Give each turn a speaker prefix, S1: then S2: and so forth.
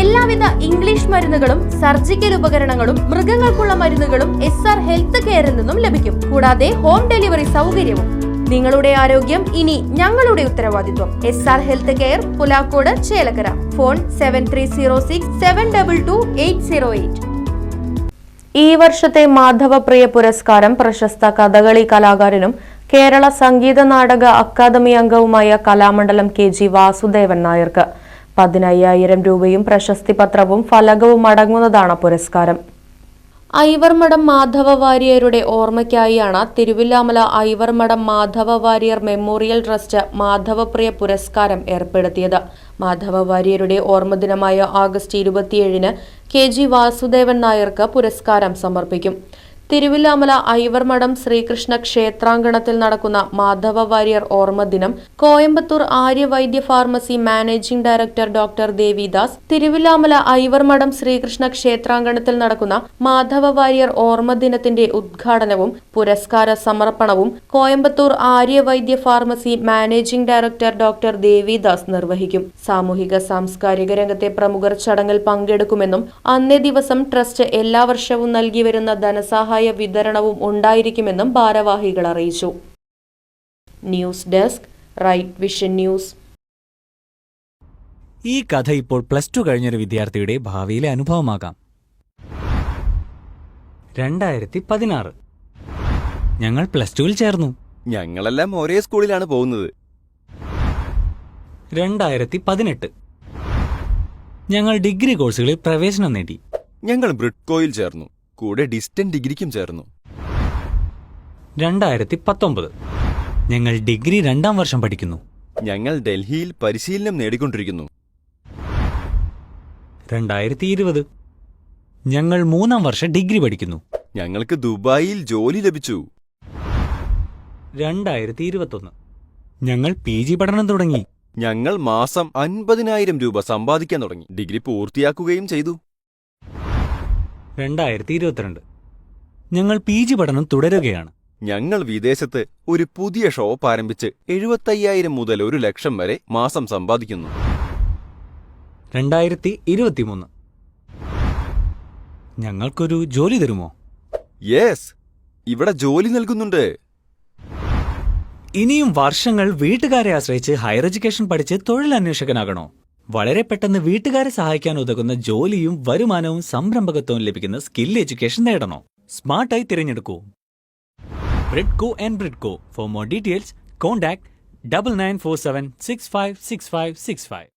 S1: എല്ലാവിധ ഇംഗ്ലീഷ് മരുന്നുകളും സർജിക്കൽ ഉപകരണങ്ങളും മൃഗങ്ങൾക്കുള്ള മരുന്നുകളും എസ് ആർ ഹെൽത്ത് കെയറിൽ നിന്നും ലഭിക്കും. കൂടാതെ ഹോം ഡെലിവറി സൗകര്യവും. നിങ്ങളുടെ ആരോഗ്യം ഇനി ഞങ്ങളുടെ ഉത്തരവാദിത്വം. S R health care Pulakkode Chelakkara. Phone seven three zero six seven double two eight zero eight ഈ വർഷത്തെ മാധവപ്രിയ പുരസ്കാരം പ്രശസ്ത കഥകളി കലാകാരനും കേരള സംഗീത നാടക അക്കാദമി അംഗവുമായ കലാമണ്ഡലം കെ ജി വാസുദേവൻ നായർക്ക്. പതിനയ്യായിരം രൂപയും പ്രശസ്തി പത്രവും ഫലകവും അടങ്ങുന്നതാണ് പുരസ്കാരം. ഐവർമഠം മാധവ വാര്യരുടെ ഓർമ്മയ്ക്കായാണ് തിരുവില്ലാമല ഐവർമഠം മാധവ വാര്യർ മെമ്മോറിയൽ ട്രസ്റ്റ് മാധവപ്രിയ പുരസ്കാരം ഏർപ്പെടുത്തിയത്. മാധവ വാര്യരുടെ ഓർമ്മദിനമായ ആഗസ്റ്റ് ഇരുപത്തിയേഴിന് കെ ജി വാസുദേവൻ നായർക്ക് പുരസ്കാരം സമർപ്പിക്കും. തിരുവില്ലാമല ഐവർമഠം ശ്രീകൃഷ്ണ ക്ഷേത്രാങ്കണത്തിൽ നടക്കുന്ന Madhava Warrier ഓർമ്മദിനം Coimbatore Aryavaidya pharmacy managing director doctor Devidas Thiruvilwamala Ivarmadham Sreekrishna ക്ഷേത്രാങ്കണത്തിൽ നടക്കുന്ന മാധവ വാര്യർ ഓർമ്മദിനത്തിന്റെ ഉദ്ഘാടനവും പുരസ്കാര സമർപ്പണവും Coimbatore Aryavaidya pharmacy managing director doctor Devidas നിർവഹിക്കും. സാമൂഹിക സാംസ്കാരിക രംഗത്തെ പ്രമുഖർ ചടങ്ങിൽ പങ്കെടുക്കുമെന്നും അന്നേ ദിവസം ട്രസ്റ്റ് എല്ലാ വർഷവും നൽകി വരുന്ന ധനസഹായ വിതരണവും ഉണ്ടായിരിക്കുമെന്നും ഭാരവാഹികൾ അറിയിച്ചു. News desk right vision news.
S2: ഈ കഥ ഇപ്പോൾ പ്ലസ് ടു കഴിഞ്ഞൊരു വിദ്യാർത്ഥിയുടെ ഭാവിയിലെ അനുഭവമാകാം. രണ്ടായിരത്തി പതിനാറ് ഞങ്ങൾ പ്ലസ് ടുവിൽ ചേർന്നു.
S3: ഞങ്ങളെല്ലാം ഒരേ സ്കൂളിലാണ് പോകുന്നത്.
S2: രണ്ടായിരത്തി പതിനെട്ട് ഞങ്ങൾ ഡിഗ്രി കോഴ്സുകളിൽ പ്രവേശനം നേടി.
S3: ഞങ്ങൾ ബ്രിഡ്കോയിൽ ചേർന്നു. കൂടെ ഡിസ്റ്റന്റ് ഡിഗ്രിക്കും ചേർന്നു.
S2: രണ്ടായിരത്തി പത്തൊമ്പത് ഞങ്ങൾ ഡിഗ്രി രണ്ടാം വർഷം പഠിക്കുന്നു.
S3: ഞങ്ങൾ ഡൽഹിയിൽ പരിശീലനം നേടിക്കൊണ്ടിരിക്കുന്നു.
S2: രണ്ടായിരത്തി ഇരുപത് ഞങ്ങൾ മൂന്നാം വർഷം ഡിഗ്രി പഠിക്കുന്നു.
S3: ഞങ്ങൾക്ക് ദുബായിൽ ജോലി ലഭിച്ചു.
S2: രണ്ടായിരത്തി ഇരുപത്തൊന്ന് ഞങ്ങൾ പി ജി പഠനം തുടങ്ങി.
S3: ഞങ്ങൾ മാസം അൻപതിനായിരം രൂപ സമ്പാദിക്കാൻ തുടങ്ങി. ഡിഗ്രി പൂർത്തിയാക്കുകയും ചെയ്തു.
S2: രണ്ടായിരത്തി ഇരുപത്തിരണ്ട് ഞങ്ങൾ പി ജി പഠനം തുടരുകയാണ്.
S3: ഞങ്ങൾ വിദേശത്ത് ഒരു പുതിയ ഷോപ്പ് ആരംഭിച്ച് എഴുപത്തയ്യായിരം മുതൽ ഒരു ലക്ഷം വരെ മാസം സമ്പാദിക്കുന്നു.
S2: രണ്ടായിരത്തി ഇരുപത്തിമൂന്ന് ഞങ്ങൾക്കൊരു ജോലി തരുമോ?
S3: യെസ് ഇവിടെ ജോലി നൽകുന്നുണ്ട്.
S2: ഇനിയും വർഷങ്ങൾ വീട്ടുകാരെ ആശ്രയിച്ച് ഹയർ എഡ്യൂക്കേഷൻ പഠിച്ച് തൊഴിലന്വേഷകനാകണോ? വളരെ പെട്ടെന്ന് വീട്ടുകാരെ സഹായിക്കാൻ ഉതകുന്ന ജോലിയും വരുമാനവും സംരംഭകത്വവും ലഭിക്കുന്ന സ്കിൽ എഡ്യൂക്കേഷൻ നേടണോ? സ്മാർട്ടായി തിരഞ്ഞെടുക്കൂ. Bridco and Bridco for more details contact double nine four seven six five six five six five